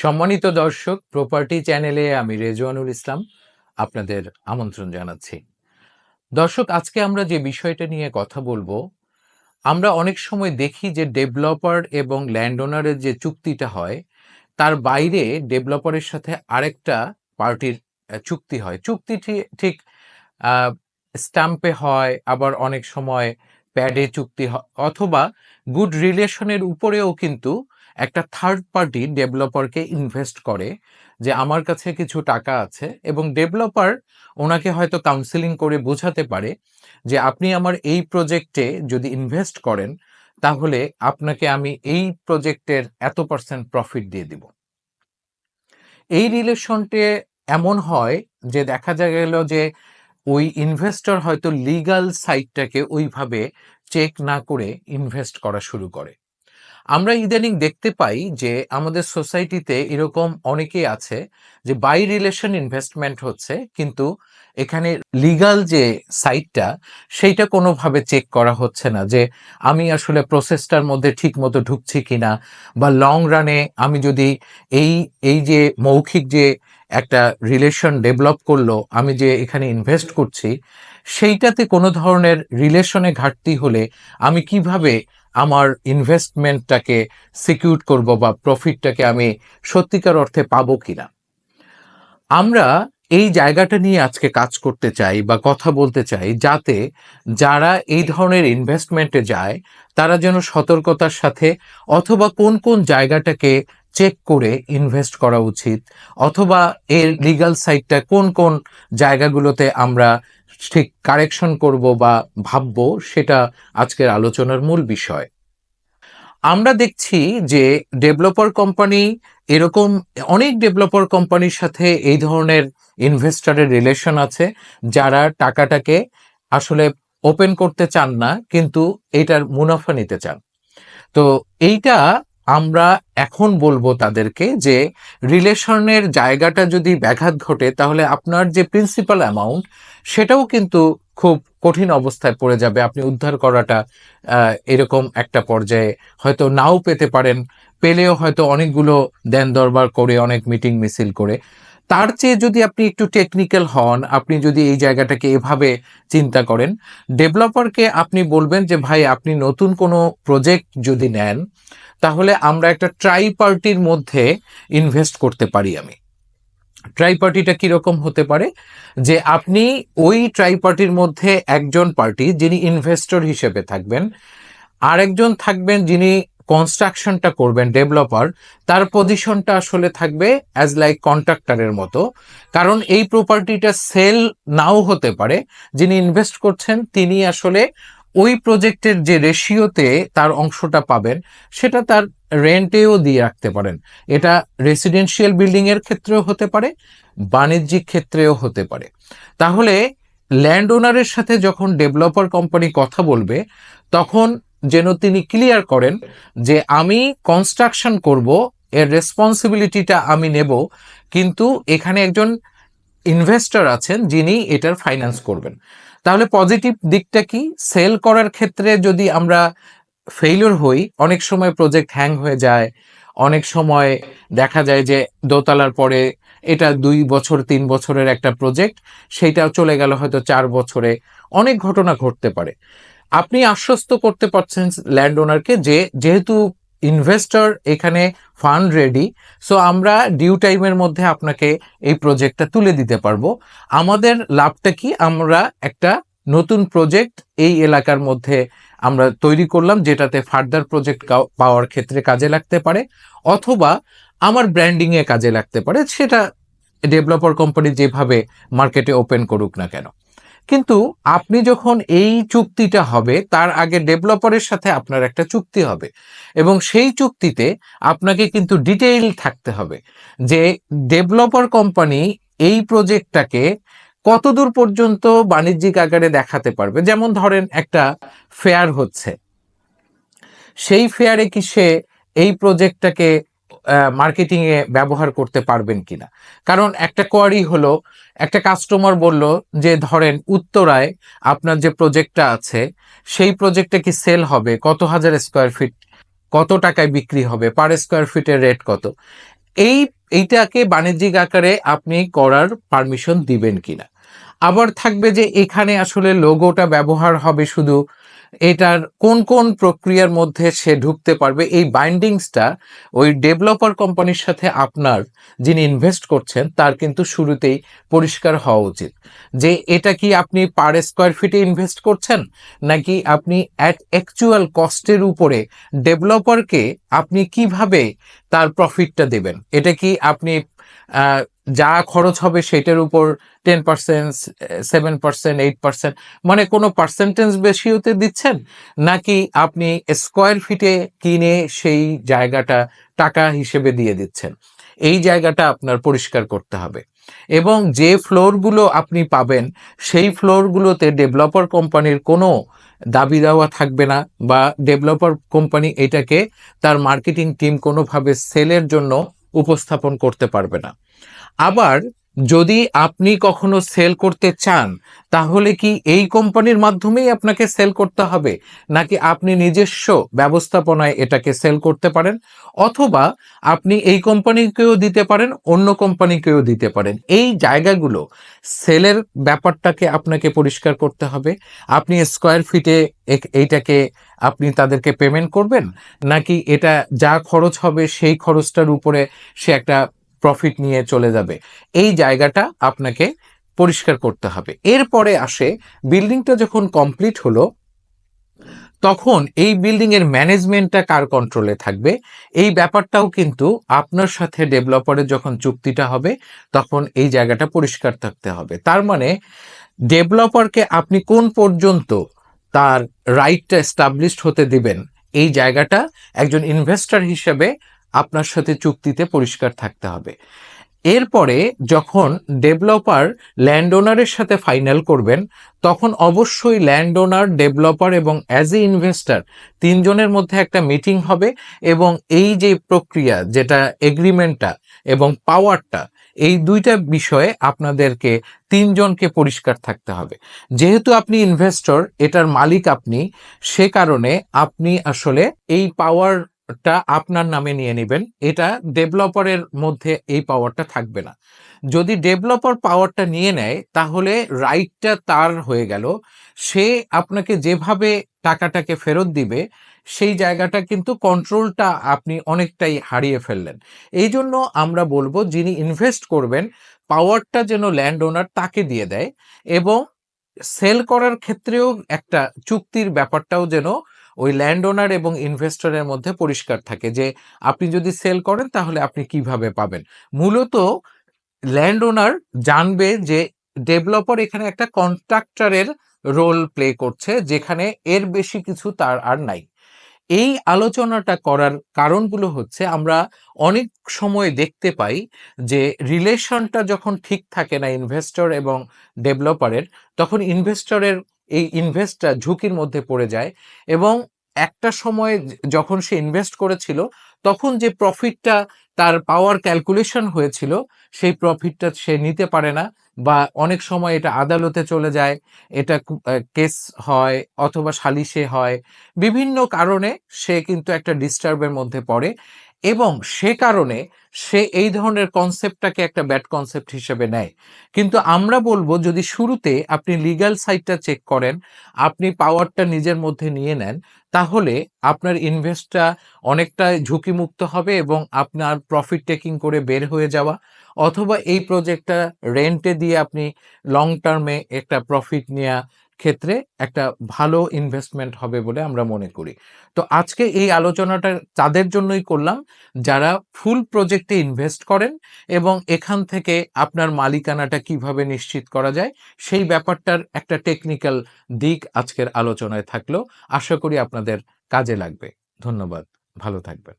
সম্মানিত দর্শক প্রপার্টি চ্যানেলে আমি রেজওয়ানুল ইসলাম আপনাদের আমন্ত্রণ জানাচ্ছি। দর্শক, আজকে আমরা যে বিষয়টা নিয়ে কথা বলব, আমরা অনেক সময় দেখি যে ডেভেলপার এবং ল্যান্ড ওনারের যে চুক্তিটা হয়, তার বাইরে ডেভেলপারের সাথে আরেকটা পার্টির চুক্তি হয়। চুক্তি ঠি- ঠিক স্ট্যাম্পে হয়, আবার অনেক সময় প্যাডে চুক্তি হয় অথবা গুড রিলেশনের উপরেও কিন্তু একটা থার্ড পার্টি ডেভেলপারকে ইনভেস্ট করে যে আমার কাছে কিছু টাকা আছে এবং ডেভেলপার ওনাকে হয়তো কাউন্সিলিং করে বোঝাতে পারে যে আপনি আমার এই প্রজেক্টে যদি ইনভেস্ট করেন, তাহলে আপনাকে আমি এই প্রজেক্টের এত পার্সেন্ট প্রফিট দিয়ে দিব। এই রিলেশনটে এমন হয় যে দেখা যা গেল যে ওই ইনভেস্টর হয়তো লিগাল সাইটটাকে ওইভাবে চেক না করে ইনভেস্ট করা শুরু করে। আমরা ইদানিং দেখতে পাই যে আমাদের সোসাইটিতে এরকম অনেকেই আছে যে বাই রিলেশন ইনভেস্টমেন্ট হচ্ছে, কিন্তু এখানে লিগাল যে সাইটটা, সেইটা কোনোভাবে চেক করা হচ্ছে না যে আমি আসলে প্রসেসটার মধ্যে ঠিক মতো ঢুকছি কিনা বা লং রানে আমি যদি এই এই যে মৌখিক যে একটা রিলেশন ডেভেলপ করল, আমি যে এখানে ইনভেস্ট করছি সেইটাতে কোনো ধরনের রিলেশনে ঘাটতি হলে আমি কীভাবে আমার ইনভেস্টমেন্টটাকে সিকিউর করব বা প্রফিটটাকে আমি সত্যিকার অর্থে পাবো কিনা? আমরা এই জায়গাটা নিয়ে আজকে কাজ করতে চাই বা কথা বলতে চাই যাতে যারা এই ধরনের ইনভেস্টমেন্টে যায়, তারা যেন সতর্কতার সাথে অথবা কোন কোন জায়গাটাকে চেক করে ইনভেস্ট করা উচিত, অথবা এর লিগ্যাল সাইটটা কোন কোন জায়গাগুলোতে আমরা ঠিক কারেকশন করব বা ভাববো সেটা আজকের আলোচনার মূল বিষয়। আমরা দেখছি যে ডেভেলপার কোম্পানি এরকম অনেক ডেভেলপার কোম্পানির সাথে এই ধরনের ইনভেস্টরের রিলেশন আছে যারা টাকাটাকে আসলে ওপেন করতে চান না কিন্তু এটার মুনাফা নিতে চান। তো এইটা আমরা এখন বলব তাদেরকে যে রিলেশনের জায়গাটা যদি ব্যাঘাত ঘটে তাহলে আপনার যে প্রিন্সিপাল অ্যামাউন্ট সেটাও কিন্তু খুব কঠিন অবস্থায় পড়ে যাবে। আপনি উদ্ধার করাটা এরকম একটা পর্যায়ে হয়তো নাও পেতে পারেন, পেলেও হয়তো অনেকগুলো দেন দরবার করে, অনেক মিটিং মিছিল করে। তার চেয়ে যদি আপনি একটু টেকনিক্যাল হন, আপনি যদি এই জায়গাটাকে এভাবে চিন্তা করেন ডেভেলপারকে আপনি বলবেন যে, ভাই, আপনি নতুন কোনো প্রজেক্ট যদি নেন, তাহলে আমরা একটা ট্রাই পার্টির মধ্যে ইনভেস্ট করতে পারি আমি। ট্রাই পার্টিটা কীরকম হতে পারে? যে আপনি ওই ট্রাই পার্টির মধ্যে একজন পার্টি যিনি ইনভেস্টর হিসেবে থাকবেন, আরেকজন থাকবেন যিনি কনস্ট্রাকশনটা করবেন ডেভেলপার তার পজিশনটা আসলে থাকবে অ্যাজ লাইক কন্ট্রাক্টরের মতো। কারণ এই প্রপার্টিটা সেল নাও হতে পারে, যিনি ইনভেস্ট করছেন, তিনি আসলে ওই প্রজেক্টের যে রেশিওতে তার অংশটা পাবেন, সেটা তার রেন্টেও দিয়ে রাখতে পারেন। এটা রেসিডেন্সিয়াল বিল্ডিং এর ক্ষেত্রেও হতে পারে, বাণিজ্যিক ক্ষেত্রেও হতে পারে। তাহলে ল্যান্ড ওনারের সাথে যখন ডেভেলপার কোম্পানি কথা বলবে, তখন যেন তিনি ক্লিয়ার করেন যে আমি কনস্ট্রাকশন করব, এর রেসপন্সিবিলিটিটা আমি নেব, কিন্তু এখানে একজন ইনভেস্টর আছেন যিনি এটার ফাইন্যান্স করবেন। তাহলে পজিটিভ দিকটা কি? সেল করার ক্ষেত্রে যদি আমরা ফেইলিওর হই, অনেক সময় প্রজেক্ট হ্যাং হয়ে যায়, অনেক সময় দেখা যায় যে দোতলার পরে এটা দুই বছর, তিন বছরের একটা প্রজেক্ট সেইটাও চলে গেল হয়তো চার বছরে, অনেক ঘটনা ঘটতে পারে। আপনি আশ্বস্ত করতে পারছেন ল্যান্ড ওনারকে যে যেহেতু ইনভেস্টর এখানে ফান্ড রেডি সো আমরা ডিউ টাইমের মধ্যে আপনাকে এই প্রজেক্টটা তুলে দিতে পারব। আমাদের লাভটা কি? আমরা একটা নতুন প্রজেক্ট এই এলাকার মধ্যে আমরা তৈরি করলাম, যেটাতে ফার্দার প্রজেক্ট পাওয়ার ক্ষেত্রে কাজে লাগতে পারে, অথবা আমার ব্র্যান্ডিংয়ে কাজে লাগতে পারে, সেটা ডেভেলপার কোম্পানি যেভাবে মার্কেটে ওপেন করুক না কেন। কিন্তু আপনি যখন এই চুক্তিটা হবে, তার আগে ডেভেলপারের সাথে আপনার একটা চুক্তি হবে এবং সেই চুক্তিতে আপনাকে কিন্তু ডিটেইল থাকতে হবে যে ডেভেলপার কোম্পানি এই প্রজেক্টটাকে কতদূর পর্যন্ত বাণিজ্যিক আকারে দেখাতে পারবে? যেমন ধরেন একটা ফেয়ার হচ্ছে। সেই ফেয়ারে কি সে এই প্রজেক্টটাকে মার্কেটিং এ ব্যবহার করতে পারবেন কিনা। কারণ একটা কোয়ারি হলো, একটা কাস্টমার বলল যে, ধরেন উত্তরায় আপনার যে প্রজেক্টটা আছে, সেই প্রজেক্টটা কি সেল হবে? কত হাজার স্কোয়ার ফিট কত টাকায় বিক্রি হবে? পার স্কোয়ার ফিটের রেট কত? এই, এইটাকে বাণিজ্যিক আকারে আপনি করার পারমিশন দিবেন কিনা। আবার থাকবে যে, এখানে আসলে লোগোটা ব্যবহার হবে শুধু এটার কোন কোন প্রক্রিয়ার মধ্যে সে ঢুকতে পারবে? এই বাইন্ডিংসটা ওই ডেভেলপার কোম্পানির সাথে আপনার যিনি ইনভেস্ট করছেন, তার কিন্তু শুরুতেই পরিষ্কার হওয়া উচিত। যে এটা কি আপনি পার স্কোয়ার ফিটে ইনভেস্ট করছেন? নাকি আপনি অ্যাট অ্যাকচুয়াল কস্টের উপরে ডেভেলপারকে আপনি কীভাবে তার প্রফিটটা দেবেন? এটা কি আপনি যা খরচ হবে সেটার উপর ten percent seven percent eight percent মানে কোনো পার্সেন্টেজ বেশি হতে দিচ্ছেন? নাকি আপনি স্কোয়ার ফিটে কিনে সেই জায়গাটা টাকা হিসেবে দিয়ে দিচ্ছেন? এই জায়গাটা আপনার পরিষ্কার করতে হবে। এবং যে ফ্লোরগুলো আপনি পাবেন, সেই ফ্লোরগুলোতে ডেভেলপার কোম্পানির কোনো দাবি দেওয়া থাকবে না বা ডেভেলপার কোম্পানি এটাকে তার মার্কেটিং টিম কোনোভাবে সেলের জন্য উপস্থাপন করতে পারবে না। আবার যদি আপনি কখনো সেল করতে চান, তাহলে কি এই কোম্পানির মাধ্যমেই আপনাকে সেল করতে হবে? নাকি আপনি নিজস্ব ব্যবস্থাপনায় এটাকে সেল করতে পারেন? অথবা আপনি এই কোম্পানিকেও দিতে পারেন, অন্য কোম্পানিকেও দিতে পারেন। এই জায়গাগুলো সেলের ব্যাপারটাকে আপনাকে পরিষ্কার করতে হবে। আপনি স্কোয়ার ফিটে এইটাকে আপনি তাদেরকে পেমেন্ট করবেন? নাকি এটা যা খরচ হবে সেই খরচটার উপরে সে একটা প্রফিট নিয়ে চলে যাবে। এই জায়গাটা আপনাকে পরিষ্কার করতে হবে। এরপরে আসে বিল্ডিংটা যখন কমপ্লিট হলো, তখন এই বিল্ডিং এর ম্যানেজমেন্টটা কার কন্ট্রোলে থাকবে? এই ব্যাপারটাও কিন্তু আপনার সাথে ডেভেলপারের যখন চুক্তিটা হবে, তখন এই জায়গাটা পরিষ্কার থাকতে হবে। তার মানে ডেভেলপারকে আপনি কোন পর্যন্ত তার রাইটটা এস্টাবলিশড হতে দিবেন, এই জায়গাটা একজন ইনভেস্টর হিসেবে আপনার সাথে চুক্তিতে পরিষ্কার থাকতে হবে। এরপরে যখন ডেভেলপার ল্যান্ড ওনারের সাথে ফাইনাল করবেন, তখন অবশ্যই ল্যান্ড ওনার ডেভেলপার এবং অ্যাজ এ ইনভেস্টার তিনজনের মধ্যে একটা মিটিং হবে এবং এই যে প্রক্রিয়া যেটা এগ্রিমেন্টটা এবং পাওয়ারটা, এই দুইটা বিষয়ে আপনাদেরকে তিনজনকে পরিষ্কার থাকতে হবে। যেহেতু আপনি ইনভেস্টর, এটার মালিক আপনি, সে কারণে আপনি আসলে এই পাওয়ার টা আপনার নামে নিয়ে নেবেন। এটা ডেভেলপারের মধ্যে এই পাওয়ারটা থাকবে না। যদি ডেভেলপার পাওয়ারটা নিয়ে নেয়, তাহলে রাইটটা তার হয়ে গেল। সে আপনাকে যেভাবে টাকাটাকে ফেরত দিবে, সেই জায়গাটা কিন্তু কন্ট্রোলটা আপনি অনেকটাই হারিয়ে ফেললেন। এই জন্য আমরা বলব, যিনি ইনভেস্ট করবেন পাওয়ারটা যেন ল্যান্ড ওনার তাকে দিয়ে দেয় এবং সেল করার ক্ষেত্রেও একটা চুক্তির ব্যাপারটাও যেন ওই ল্যান্ড ওনার এবং ইনভেস্টরের মধ্যে পরিষ্কার থাকে যে, আপনি যদি সেল করেন তাহলে আপনি কীভাবে পাবেন? মূলত ল্যান্ড ওনার জানবে যে ডেভেলপার এখানে একটা কন্ট্রাক্টরের রোল প্লে করছে, যেখানে এর বেশি কিছু তার আর নাই। এই আলোচনাটা করার কারণগুলো হচ্ছে, আমরা অনেক সময় দেখতে পাই যে রিলেশনটা যখন ঠিক থাকে না ইনভেস্টর এবং ডেভেলপারের তখন ইনভেস্টরের এই ইনভেস্টটা ঝুঁকির মধ্যে পড়ে যায় এবং একটা সময় যখন সে ইনভেস্ট করেছিল, তখন যে প্রফিটটা তার পাওয়ার ক্যালকুলেশন হয়েছিল, সেই প্রফিটটা সে নিতে পারে না বা অনেক সময় এটা আদালতে চলে যায়, এটা কেস হয় অথবা সালিশে হয়। বিভিন্ন কারণে সে কিন্তু একটা ডিস্টার্বের মধ্যে পড়ে এবং সে কারণে সে এই ধরনের কনসেপ্টটাকে একটা ব্যাড কনসেপ্ট হিসেবে নেয়। কিন্তু আমরা বলব, যদি শুরুতে আপনি লিগ্যাল সাইডটা চেক করেন, আপনি পাওয়ারটা নিজের মধ্যে নিয়ে নেন, তাহলে আপনার ইনভেস্টটা অনেকটা ঝুঁকিমুক্ত হবে এবং আপনার প্রফিট টেকিং করে বের হয়ে যাওয়া, অথবা এই প্রজেক্টটা রেন্টে দিয়ে আপনি লং টার্মে একটা প্রফিট নেওয়া ক্ষেত্রে একটা ভালো ইনভেস্টমেন্ট হবে বলে আমরা মনে করি। তো আজকে এই আলোচনাটা তাদের জন্যই করলাম, যারা ফুল প্রজেক্টে ইনভেস্ট করেন এবং এখান থেকে আপনার মালিকানাটা কীভাবে নিশ্চিত করা যায়, সেই ব্যাপারটার একটা টেকনিক্যাল দিক আজকের আলোচনায় থাকল। আশা করি আপনাদের কাজে লাগবে। ধন্যবাদ। ভালো থাকবেন।